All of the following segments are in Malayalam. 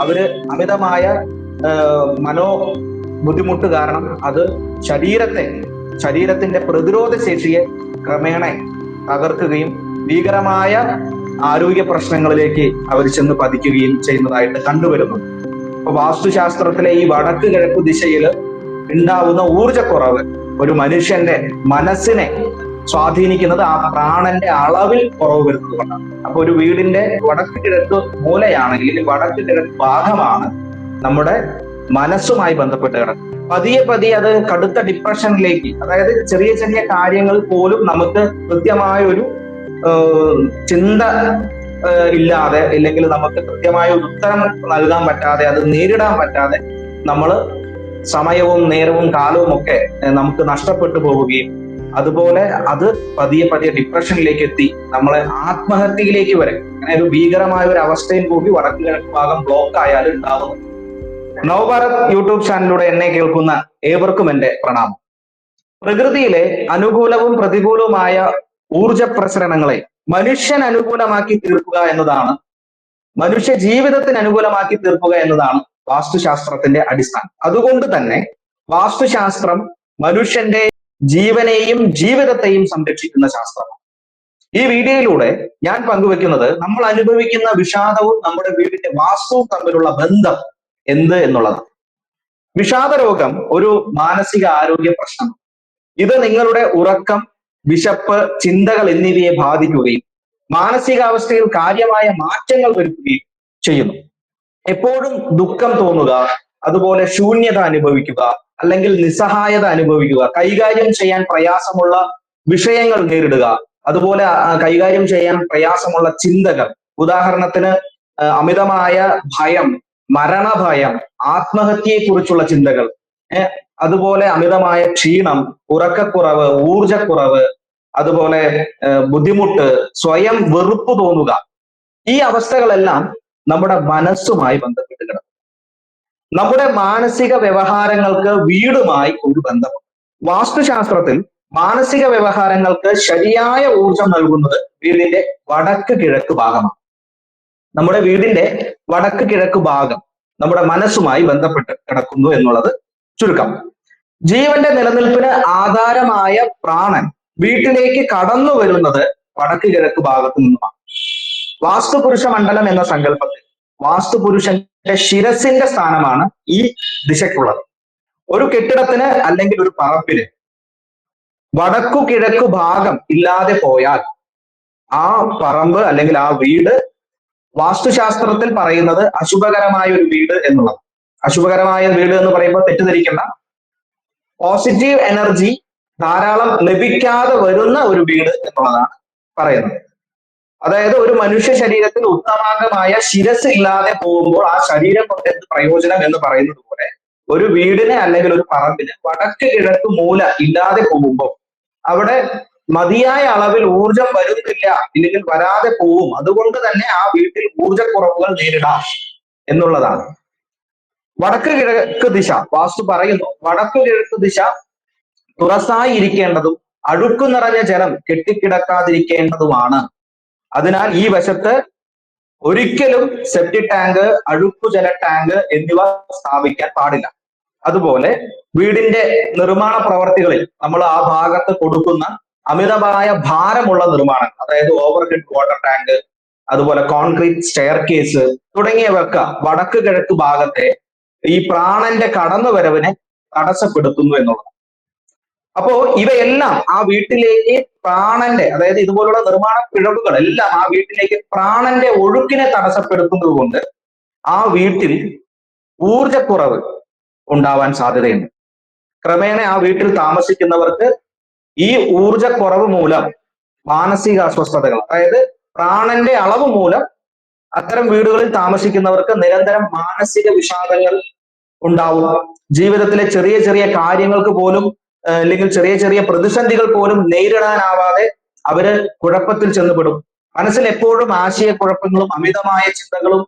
അവർ അമിതമായ മനോ ബുദ്ധിമുട്ട് കാരണം അത് ശരീരത്തെ ശരീരത്തിന്റെ പ്രതിരോധ ശേഷിയെ ക്രമേണ തകർക്കുകയും ഭീകരമായ ആരോഗ്യ പ്രശ്നങ്ങളിലേക്ക് അവർ ചെന്ന് പതിക്കുകയും ചെയ്യുന്നതായിട്ട് കണ്ടുവരുന്നു. അപ്പൊ വാസ്തുശാസ്ത്രത്തിലെ ഈ വടക്ക് കിഴക്ക് ദിശയിൽ ഉണ്ടാവുന്ന ഊർജക്കുറവ് ഒരു മനുഷ്യന്റെ മനസ്സിനെ സ്വാധീനിക്കുന്നത് ആ പ്രാണന്റെ അളവിൽ കുറവ് വരുന്നത് കൊണ്ടാണ് അപ്പൊ ഒരു വീടിന്റെ വടക്ക് കിഴക്ക് മൂലയാണെങ്കിൽ വടക്ക് കിഴക്ക് ഭാഗമാണ് നമ്മുടെ മനസ്സുമായി ബന്ധപ്പെട്ട് കിടക്കുന്നത്. പതിയെ പതിയെ അത് കടുത്ത ഡിപ്രഷനിലേക്ക് അതായത് ചെറിയ ചെറിയ കാര്യങ്ങൾ പോലും നമുക്ക് കൃത്യമായ ഒരു ചിന്ത ഇല്ലാതെ ഇല്ലെങ്കിൽ നമുക്ക് കൃത്യമായ ഒരു ഉത്തരം നൽകാൻ പറ്റാതെ അത് നേരിടാൻ പറ്റാതെ നമ്മൾ സമയവും നേരവും കാലവും ഒക്കെ നമുക്ക് നഷ്ടപ്പെട്ടു പോവുകയും അതുപോലെ അത് പതിയെ പതിയെ ഡിപ്രഷനിലേക്ക് എത്തി നമ്മളെ ആത്മഹത്യയിലേക്ക് വരെ. അങ്ങനെ ഒരു ഭീകരമായ ഒരു അവസ്ഥയിൽ കൂടി വടക്ക് കിഴക്ക് ഭാഗം ബ്ലോക്ക് ആയാലും ഉണ്ടാവുന്നു നവഭാരത് യൂട്യൂബ് ചാനലിലൂടെ എന്നെ കേൾക്കുന്ന ഏവർക്കും എന്റെ പ്രണാമം. പ്രകൃതിയിലെ അനുകൂലവും പ്രതികൂലവുമായ ഊർജ പ്രസരണങ്ങളെ മനുഷ്യൻ അനുകൂലമാക്കി തീർക്കുക എന്നതാണ് മനുഷ്യ ജീവിതത്തിന് അനുകൂലമാക്കി തീർക്കുക എന്നതാണ് വാസ്തുശാസ്ത്രത്തിന്റെ അടിസ്ഥാനം. അതുകൊണ്ട് തന്നെ വാസ്തുശാസ്ത്രം മനുഷ്യന്റെ ജീവനെയും ജീവിതത്തെയും സംരക്ഷിക്കുന്ന ശാസ്ത്രമാണ്. ഈ വീഡിയോയിലൂടെ ഞാൻ പങ്കുവെക്കുന്നത് നമ്മൾ അനുഭവിക്കുന്ന വിഷാദവും നമ്മുടെ വീടിന്റെ വാസ്തുവും തമ്മിലുള്ള ബന്ധം എന്ത് എന്നുള്ളതാണ്. വിഷാദ രോഗം ഒരു മാനസിക ആരോഗ്യ പ്രശ്നമാണ് ഇത് നിങ്ങളുടെ ഉറക്കം വിശപ്പ് ചിന്തകൾ എന്നിവയെ ബാധിക്കുകയും മാനസികാവസ്ഥയിൽ കാര്യമായ മാറ്റങ്ങൾ വരുത്തുകയും ചെയ്യുന്നു. എപ്പോഴും ദുഃഖം തോന്നുക അതുപോലെ ശൂന്യത അനുഭവിക്കുക അല്ലെങ്കിൽ നിസ്സഹായത അനുഭവിക്കുക കൈകാര്യം ചെയ്യാൻ പ്രയാസമുള്ള വിഷയങ്ങൾ നേരിടുക അതുപോലെ കൈകാര്യം ചെയ്യാൻ പ്രയാസമുള്ള ചിന്തകൾ. ഉദാഹരണത്തിന് അമിതമായ ഭയം മരണഭയം ആത്മഹത്യയെക്കുറിച്ചുള്ള ചിന്തകൾ അതുപോലെ അമിതമായ ക്ഷീണം ഉറക്കക്കുറവ് ഊർജക്കുറവ് അതുപോലെ ബുദ്ധിമുട്ട് സ്വയം വെറുപ്പ് തോന്നുക. ഈ അവസ്ഥകളെല്ലാം നമ്മുടെ മനസ്സുമായി ബന്ധപ്പെട്ട് നമ്മുടെ മാനസിക വ്യവഹാരങ്ങൾക്ക് വീടുമായി ഒരു ബന്ധമുണ്ട്. വാസ്തുശാസ്ത്രത്തിൽ മാനസിക വ്യവഹാരങ്ങൾക്ക് ശരിയായ ഊർജം നൽകുന്നത് വീടിന്റെ വടക്ക് കിഴക്ക് ഭാഗമാണ്. നമ്മുടെ വീടിന്റെ വടക്ക് കിഴക്ക് ഭാഗം നമ്മുടെ മനസ്സുമായി ബന്ധപ്പെട്ട് കിടക്കുന്നു എന്നുള്ളത് ചുരുക്കം. ജീവന്റെ നിലനിൽപ്പിന് ആധാരമായ പ്രാണൻ വീട്ടിലേക്ക് കടന്നു വരുന്നത് വടക്ക് കിഴക്ക് ഭാഗത്തു നിന്നുമാണ്. വാസ്തുപുരുഷ മണ്ഡലം എന്ന സങ്കല്പത്തിൽ വാസ്തുപുരുഷന്റെ ശിരസിന്റെ സ്ഥാനമാണ് ഈ ദിശക്കുള്ളത്. ഒരു കെട്ടിടത്തിന് അല്ലെങ്കിൽ ഒരു പറമ്പിന് വടക്കു കിഴക്കു ഭാഗം ഇല്ലാതെ പോയാൽ ആ പറമ്പ് അല്ലെങ്കിൽ ആ വീട് വാസ്തുശാസ്ത്രത്തിൽ പറയുന്നത് അശുഭകരമായ ഒരു വീട് എന്നുള്ളത് അശുഭകരമായ വീട് എന്ന് പറയുമ്പോൾ തെറ്റിദ്ധരിക്കണ്ട. പോസിറ്റീവ് എനർജി ധാരാളം ലഭിക്കാതെ വരുന്ന ഒരു വീട് എന്നുള്ളതാണ് പറയുന്നത്. അതായത് ഒരു മനുഷ്യ ശരീരത്തിൽ ഉത്തമാംഗമായ ശിരസ് ഇല്ലാതെ പോകുമ്പോൾ ആ ശരീരം കൊണ്ട് എന്ത് പ്രയോജനം എന്ന് പറയുന്നത് പോലെ ഒരു വീടിനെ അല്ലെങ്കിൽ ഒരു പറമ്പിന് വടക്ക് കിഴക്ക് മൂല ഇല്ലാതെ പോകുമ്പോൾ അവിടെ മതിയായ അളവിൽ ഊർജം വരുന്നില്ല ഇല്ലെങ്കിൽ വരാതെ പോവും. അതുകൊണ്ട് തന്നെ ആ വീട്ടിൽ ഊർജക്കുറവുകൾ നേരിടാം എന്നുള്ളതാണ്. വടക്ക് കിഴക്ക് ദിശ വാസ്തു പറയുന്നു. വടക്ക് കിഴക്ക് ദിശ തുറസായി ഇരിക്കേണ്ടതും അഴുക്കു നിറഞ്ഞ ജലം കെട്ടിക്കിടക്കാതിരിക്കേണ്ടതുമാണ്. അതിനാൽ ഈ വശത്ത് ഒരിക്കലും സെപ്റ്റി ടാങ്ക് അഴുക്കുജല ടാങ്ക് എന്നിവ സ്ഥാപിക്കാൻ പാടില്ല. അതുപോലെ വീടിന്റെ നിർമ്മാണ പ്രവർത്തികളിൽ നമ്മൾ ആ ഭാഗത്ത് കൊടുക്കുന്ന അമിതമായ ഭാരമുള്ള നിർമ്മാണം അതായത് ഓവർഹെഡ് വാട്ടർ ടാങ്ക് അതുപോലെ കോൺക്രീറ്റ് സ്റ്റെയർ കേസ് തുടങ്ങിയവയൊക്കെ വടക്ക് കിഴക്ക് ഭാഗത്തെ ഈ പ്രാണന്റെ കടന്നുവരവിനെ തടസ്സപ്പെടുത്തുന്നു എന്നുള്ളത് അപ്പോ ഇവയെല്ലാം ആ വീട്ടിലേക്ക് പ്രാണന്റെ അതായത് ഇതുപോലുള്ള നിർമ്മാണ പിഴവുകൾ എല്ലാം ആ വീട്ടിലേക്ക് പ്രാണന്റെ ഒഴുക്കിനെ തടസ്സപ്പെടുത്തുന്നത് കൊണ്ട് ആ വീട്ടിൽ ഊർജക്കുറവ് ഉണ്ടാവാൻ സാധ്യതയുണ്ട്. ക്രമേണ ആ വീട്ടിൽ താമസിക്കുന്നവർക്ക് ഈ ഊർജക്കുറവ് മൂലം മാനസിക അസ്വസ്ഥതകൾ അതായത് പ്രാണന്റെ അളവ് മൂലം അത്തരം വീടുകളിൽ താമസിക്കുന്നവർക്ക് നിരന്തരം മാനസിക വിഷാദങ്ങൾ ഉണ്ടാവും. ജീവിതത്തിലെ ചെറിയ ചെറിയ കാര്യങ്ങൾക്ക് പോലും അല്ലെങ്കിൽ ചെറിയ ചെറിയ പ്രതിസന്ധികൾ പോലും നേരിടാനാവാതെ അവർ കുഴപ്പത്തിൽ ചെന്നുപെടും. മനസ്സിൽ എപ്പോഴും ആശയക്കുഴപ്പങ്ങളും അമിതമായ ചിന്തകളും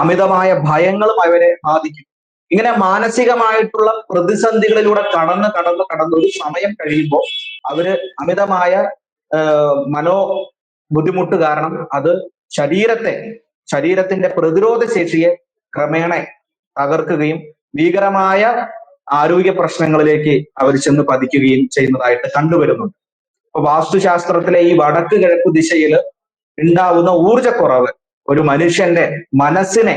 അമിതമായ ഭയങ്ങളും അവരെ ബാധിക്കും. ഇങ്ങനെ മാനസികമായിട്ടുള്ള പ്രതിസന്ധികളിലൂടെ കടന്ന് കടന്ന് കടന്ന് ഒരു സമയം കഴിയുമ്പോൾ അവർ അമിതമായ മനോ ബുദ്ധിമുട്ട് കാരണം അത് ശരീരത്തെ ശരീരത്തിന്റെ പ്രതിരോധ ശേഷിയെ ക്രമേണ തകർക്കുകയും ഭീകരമായ ആരോഗ്യ പ്രശ്നങ്ങളിലേക്ക് അവർ ചെന്ന് പതിക്കുകയും ചെയ്യുന്നതായിട്ട് കണ്ടുവരുന്നുണ്ട്. അപ്പൊ വാസ്തുശാസ്ത്രത്തിലെ ഈ വടക്ക് കിഴക്ക് ദിശയിൽ ഉണ്ടാവുന്ന ഊർജക്കുറവ് ഒരു മനുഷ്യന്റെ മനസ്സിനെ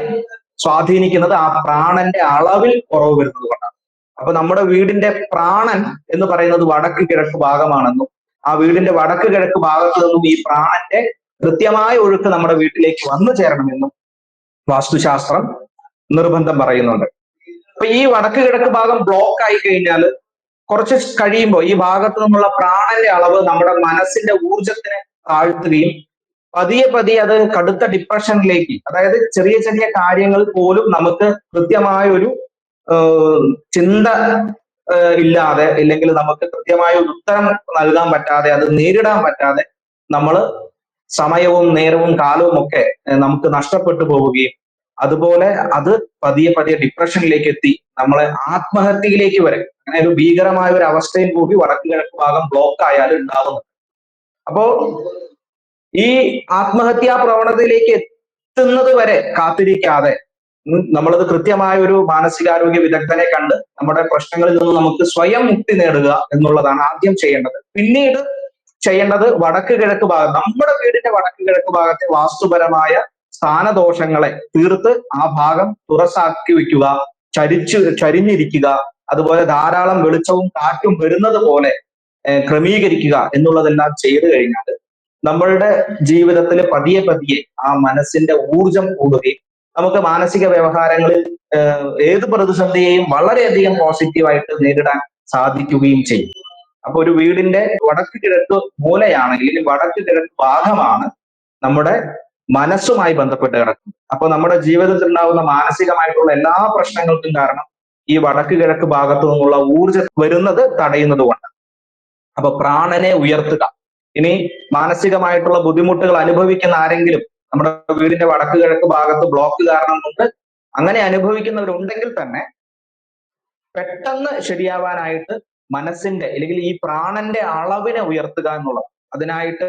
സ്വാധീനിക്കുന്നത് ആ പ്രാണന്റെ അളവിൽ കുറവ് വരുന്നത് കൊണ്ടാണ്. അപ്പൊ നമ്മുടെ വീടിന്റെ പ്രാണൻ എന്ന് പറയുന്നത് വടക്ക് കിഴക്ക് ഭാഗമാണെന്നും ആ വീടിന്റെ വടക്ക് കിഴക്ക് ഭാഗത്തു നിന്നും ഈ പ്രാണന്റെ കൃത്യമായ ഒഴുക്ക് നമ്മുടെ വീട്ടിലേക്ക് വന്നു ചേരണമെന്നും വാസ്തുശാസ്ത്രം നിർബന്ധം പറയുന്നുണ്ട്. അപ്പൊ ഈ വടക്ക് കിഴക്ക് ഭാഗം ബ്ലോക്ക് ആയി കഴിഞ്ഞാൽ കുറച്ച് കഴിയുമ്പോൾ ഈ ഭാഗത്ത് നിന്നുള്ള പ്രാണന്റെ അളവ് നമ്മുടെ മനസ്സിന്റെ ഊർജത്തിനെ താഴ്ത്തുകയും പതിയെ പതിയെ അത് കടുത്ത ഡിപ്രഷനിലേക്ക് അതായത് ചെറിയ ചെറിയ കാര്യങ്ങൾ പോലും നമുക്ക് കൃത്യമായ ഒരു ചിന്ത ഇല്ലാതെ ഇല്ലെങ്കിൽ നമുക്ക് കൃത്യമായ ഒരു ഉത്തരം നൽകാൻ പറ്റാതെ അത് നേരിടാൻ പറ്റാതെ നമ്മൾ സമയവും നേരവും കാലവും ഒക്കെ നമുക്ക് നഷ്ടപ്പെട്ടു പോവുകയും അതുപോലെ അത് പതിയെ പതിയെ ഡിപ്രഷനിലേക്ക് എത്തി. നമ്മളെ ആത്മഹത്യയിലേക്ക് വരെ. അങ്ങനെ ഒരു ഭീകരമായ ഒരു അവസ്ഥയിൽ കൂടി വടക്ക് കിഴക്ക് ഭാഗം ബ്ലോക്ക് ആയാലും ഉണ്ടാവുന്നത് അപ്പോ ഈ ആത്മഹത്യാ പ്രവണതയിലേക്ക് എത്തുന്നത് വരെ കാത്തിരിക്കാതെ നമ്മളത് കൃത്യമായ ഒരു മാനസികാരോഗ്യ വിദഗ്ധനെ കണ്ട് നമ്മുടെ പ്രശ്നങ്ങളിൽ നിന്ന് നമുക്ക് സ്വയം മുക്തി നേടുക എന്നുള്ളതാണ് ആദ്യം ചെയ്യേണ്ടത്. പിന്നീട് ചെയ്യേണ്ടത് വടക്ക് കിഴക്ക് ഭാഗം നമ്മുടെ വീടിന്റെ വടക്ക് കിഴക്ക് ഭാഗത്തെ വാസ്തുപരമായ സ്ഥാനദോഷങ്ങളെ തീർത്ത് ആ ഭാഗം തുറസാക്കി വെക്കുക ചരിച്ചു ചരിഞ്ഞിരിക്കുക അതുപോലെ ധാരാളം വെളിച്ചവും കാറ്റും വരുന്നത് പോലെ ക്രമീകരിക്കുക എന്നുള്ളതെല്ലാം ചെയ്തു കഴിഞ്ഞാൽ നമ്മളുടെ ജീവിതത്തിൽ പതിയെ പതിയെ ആ മനസ്സിന്റെ ഊർജം കൂടുകയും നമുക്ക് മാനസിക വ്യവഹാരങ്ങളിൽ ഏത് പ്രതിസന്ധിയെയും വളരെയധികം പോസിറ്റീവായിട്ട് നേരിടാൻ സാധിക്കുകയും ചെയ്യും. അപ്പൊ ഒരു വീടിന്റെ വടക്ക് കിഴക്ക് മൂലയാണെങ്കിൽ വടക്ക് കിഴക്ക് ഭാഗമാണ് നമ്മുടെ മനസ്സുമായി ബന്ധപ്പെട്ട് കിടക്കുന്നത് അപ്പൊ നമ്മുടെ ജീവിതത്തിൽ ഉണ്ടാകുന്ന മാനസികമായിട്ടുള്ള എല്ലാ പ്രശ്നങ്ങൾക്കും കാരണം ഈ വടക്ക് കിഴക്ക് ഭാഗത്തു നിന്നുള്ള ഊർജം വരുന്നത് തടയുന്നത് കൊണ്ട് അപ്പൊ പ്രാണനെ ഉയർത്തുക. ഇനി മാനസികമായിട്ടുള്ള ബുദ്ധിമുട്ടുകൾ അനുഭവിക്കുന്ന ആരെങ്കിലും നമ്മുടെ വീടിന്റെ വടക്ക് കിഴക്ക് ഭാഗത്ത് ബ്ലോക്ക് കാരണം കൊണ്ട് അങ്ങനെ അനുഭവിക്കുന്നവരുണ്ടെങ്കിൽ തന്നെ പെട്ടെന്ന് ശരിയാവാനായിട്ട് മനസ്സിന്റെ അല്ലെങ്കിൽ ഈ പ്രാണന്റെ അളവിനെ ഉയർത്തുക എന്നുള്ളത് അതിനായിട്ട്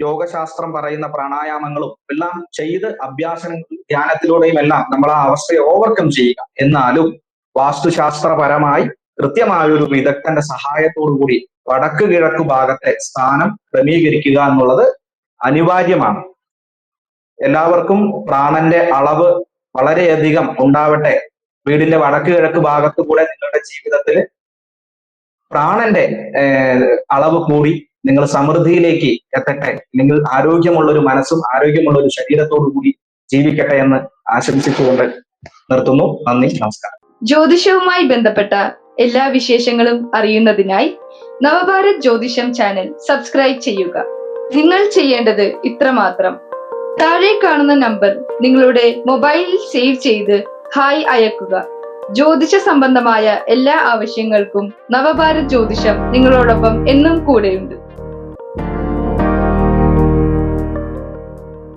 യോഗശാസ്ത്രം പറയുന്ന പ്രാണായാമങ്ങളും എല്ലാം ചെയ്ത് അഭ്യാസങ്ങളും ധ്യാനത്തിലൂടെയും എല്ലാം നമ്മൾ ആ അവസ്ഥയെ ഓവർകം ചെയ്യുക. എന്നാലും വാസ്തുശാസ്ത്രപരമായി കൃത്യമായ ഒരു വിദഗ്ധന്റെ കൂടി വടക്ക് കിഴക്ക് ഭാഗത്തെ സ്ഥാനം ക്രമീകരിക്കുക എന്നുള്ളത് അനിവാര്യമാണ്. എല്ലാവർക്കും പ്രാണന്റെ അളവ് വളരെയധികം ഉണ്ടാവട്ടെ. വീടിന്റെ വടക്ക് കിഴക്ക് ഭാഗത്തു കൂടെ നിങ്ങളുടെ ജീവിതത്തിൽ പ്രാണന്റെ അളവ് കൂടി നിങ്ങൾ സമൃദ്ധിയിലേക്ക് എത്തട്ടെ. അല്ലെങ്കിൽ ആരോഗ്യമുള്ള ഒരു മനസ്സും ആരോഗ്യമുള്ള ഒരു ശരീരത്തോടു കൂടി ജീവിക്കട്ടെ എന്ന് ആശംസിച്ചുകൊണ്ട് നിർത്തുന്നു. നന്ദി നമസ്കാരം. ജ്യോതിഷവുമായി ബന്ധപ്പെട്ട എല്ലാ വിശേഷങ്ങളും അറിയുന്നതിനായി നവഭാരത് ജ്യോതിഷം ചാനൽ സബ്സ്ക്രൈബ് ചെയ്യുക. നിങ്ങൾ ചെയ്യേണ്ടത് ഇത്രമാത്രം. താഴെ കാണുന്ന നമ്പർ നിങ്ങളുടെ മൊബൈലിൽ സേവ് ചെയ്ത് ഹായ് അയക്കുക. ജ്യോതിഷ സംബന്ധമായ എല്ലാ ആവശ്യങ്ങൾക്കും നവഭാരത് ജ്യോതിഷം നിങ്ങളോടൊപ്പം എന്നും കൂടെയുണ്ട്.